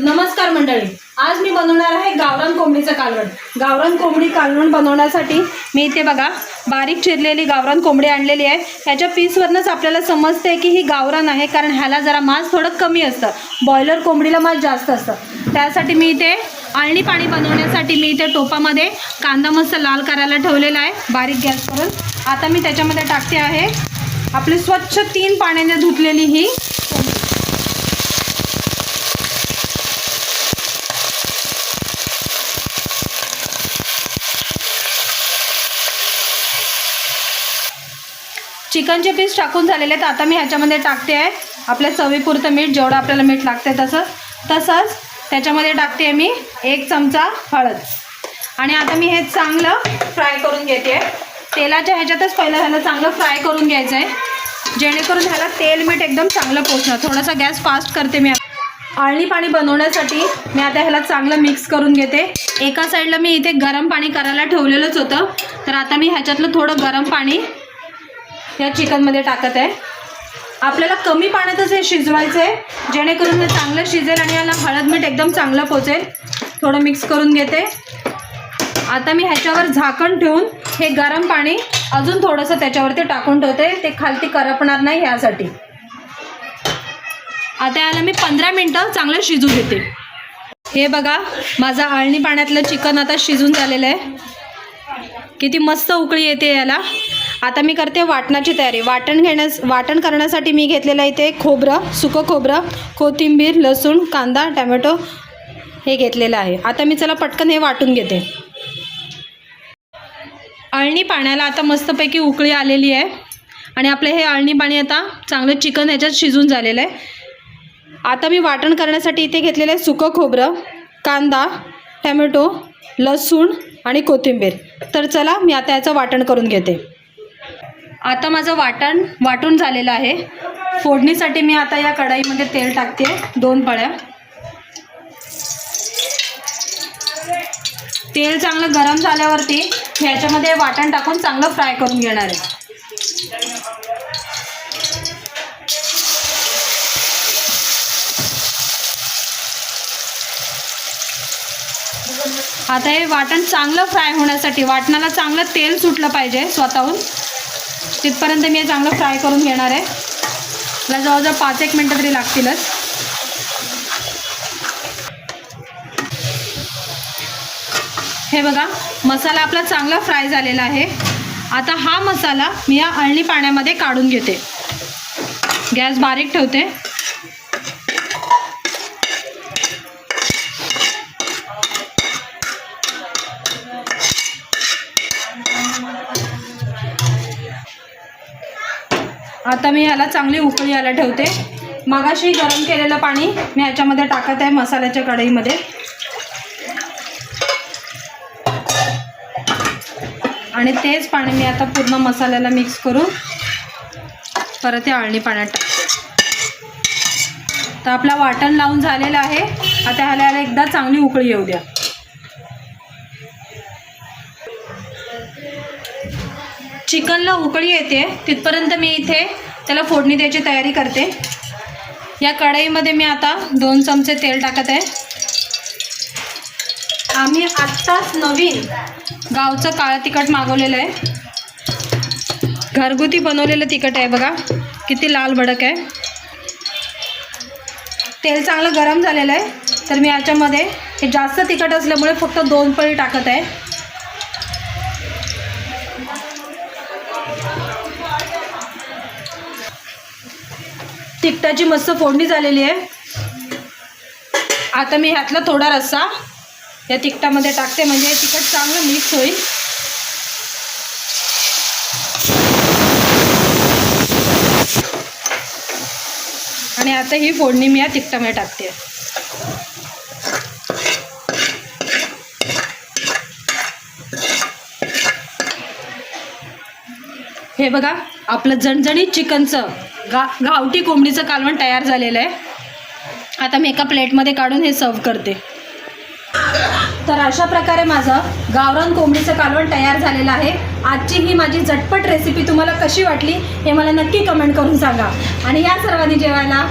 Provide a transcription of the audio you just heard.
नमस्कार मंडळी. आज मी बनवणार आहे गावरान कोंबडीचं कालवण. गावरान कोंबडी कालवण बनवण्यासाठी मी इथे बघा बारीक चिरलेली गावरान कोंबडी आणलेली आहे. ह्याच्या पीसवरनंच आपल्याला समजते की ही गावरान आहे कारण ह्याला जरा मांस थोडं कमी असतं. बॉयलर कोंबडीला मांस जास्त असतं. त्यासाठी मी इथे आळणी पाणी बनवण्यासाठी मी इथे टोपामध्ये कांदा मस्त लाल करायला ठेवलेला आहे बारीक गॅस करून. आता मी त्याच्यामध्ये टाकते आहे आपली स्वच्छ तीन पाण्याने धुतलेली ही चिकनचे पीस टाकून झालेले आहेत. आता मी ह्याच्यामध्ये टाकते आहे. आपल्या चवीपुरतं मीठ जेवढं आपल्याला मीठ लागते तसंच तसंच त्याच्यामध्ये टाकते आहे मी एक चमचा हळद. आणि आता मी हे चांगलं फ्राय करून घेते तेलाच्या ह्याच्यातच पहिलं ह्याला चांगलं फ्राय करून घ्यायचं आहे जेणेकरून ह्याला तेल मीठ एकदम चांगलं पोचणार. थोडासा गॅस फास्ट करते मी आळणी पाणी बनवण्यासाठी मी आता ह्याला चांगलं मिक्स करून घेते. एका साईडला मी इथे गरम पाणी करायला ठेवलेलंच होतं. तर आता मी ह्याच्यातलं थोडं गरम पाणी या चिकनमध्ये टाकत आहे. आपल्याला कमी पाण्यातच हे शिजवायचं आहे जेणेकरून हे चांगलं शिजेल आणि याला हळद मीठ एकदम चांगलं पोचेल. थोडं मिक्स करून घेते. आता मी ह्याच्यावर झाकण ठेवून हे गरम पाणी अजून थोडंसं त्याच्यावरती टाकून ठेवते. ते खालती करपणार नाही ह्यासाठी. आता याला मी पंधरा मिनटं चांगलं शिजू देते. हे बघा माझं आळणी पाण्यातलं चिकन आता शिजून झालेलं आहे. किती मस्त उकळी येते याला. आता मी करते वाटणाची तयारी. वाटण घेण्यास वाटण करण्यासाठी मी घेतलेलं इथे खोबरं सुकं खोबरं कोथिंबीर लसूण कांदा टमॅटो हे घेतलेलं आहे. आता मी चला पटकन हे वाटून घेते. अळणी पाण्याला आता मस्तपैकी उकळी आलेली आहे. आणि आपलं हे अळणी पाणी आता चांगलं चिकन ह्याच्यात शिजून झालेलं आहे. आता मी वाटण करण्यासाठी इथे घेतलेलं आहे सुकं खोबरं कांदा टमॅटो लसूण आणि कोथिंबीर. तर चला मी आता याचं वाटण करून घेते. आता माझं वाटण वाटून झालेलं आहे. फोडणीसाठी मी आता या कढाईमध्ये तेल टाकते दोन पळ्या. तेल चांगलं गरम झाल्यावरती ह्याच्यामध्ये वाटण टाकून चांगलं फ्राय करून घेणार आहे. आता हे वाटण चांगलं फ्राय होण्यासाठी वाटणाला चांगलं तेल सुटलं पाहिजे स्वतःहून. तिथपर्यंत मी हे चांगलं फ्राय करून घेणार आहे. मला जवळजवळ पाच एक मिनटं तरी लागतीलच. हे बघा मसाला आपला चांगला फ्राय झालेला आहे. आता हा मसाला मी या अळणी पाण्यामध्ये काढून घेते. गॅस बारीक ठेवते. आता मी ह्याला चांगली उकळी यायला ठेवते. मगाशी गरम केलेलं पाणी मी ह्याच्यामध्ये टाकत आहे मसाल्याच्या कढईमध्ये. आणि तेच पाणी मी आता पूर्ण मसाल्याला मिक्स करून परत हे अळणी पाण्यात टाकते. तर आपला वाटण लावून झालेलं आहे. आता ह्याला ह्याला एकदा चांगली उकळी येऊ द्या. चिकनला उकळी येते. तिथपर्यंत मी इथे त्याला फोडणी द्यायची तयारी करते. या कढईमध्ये मी आता दोन चमचे तेल टाकत आहे. आम्ही आत्ताच नवीन गावचं काळं तिखट मागवलेलं आहे. घरगुती बनवलेलं तिखट आहे बघा. किती लाल भडक आहे. तेल चांगलं गरम झालेलं आहे. तर मी याच्यामध्ये हे जास्त तिखट असल्यामुळे फक्त दोन पळी टाकत आहे. तिखटाची मस्त फोडणी झालेली आहे. आता मी ह्यातला थोडा रस्सा या तिखटामध्ये टाकते म्हणजे हे तिखट चांगलं मिक्स होईल. आणि आता ही फोडणी मी या तिखटामध्ये टाकते. हे बघा आपलं जणजणीत चिकनचं. गा गावठी कोंबडीचं कालवण तयार झालेलं आहे. आता मी एका प्लेटमध्ये काढून हे सर्व करते. तर अशा प्रकारे माझं गावरान कोंबडीचं कालवण तयार झालेलं आहे. आजची ही माझी झटपट रेसिपी तुम्हाला कशी वाटली हे मला नक्की कमेंट करून सांगा. आणि या सर्वांनी जेवायला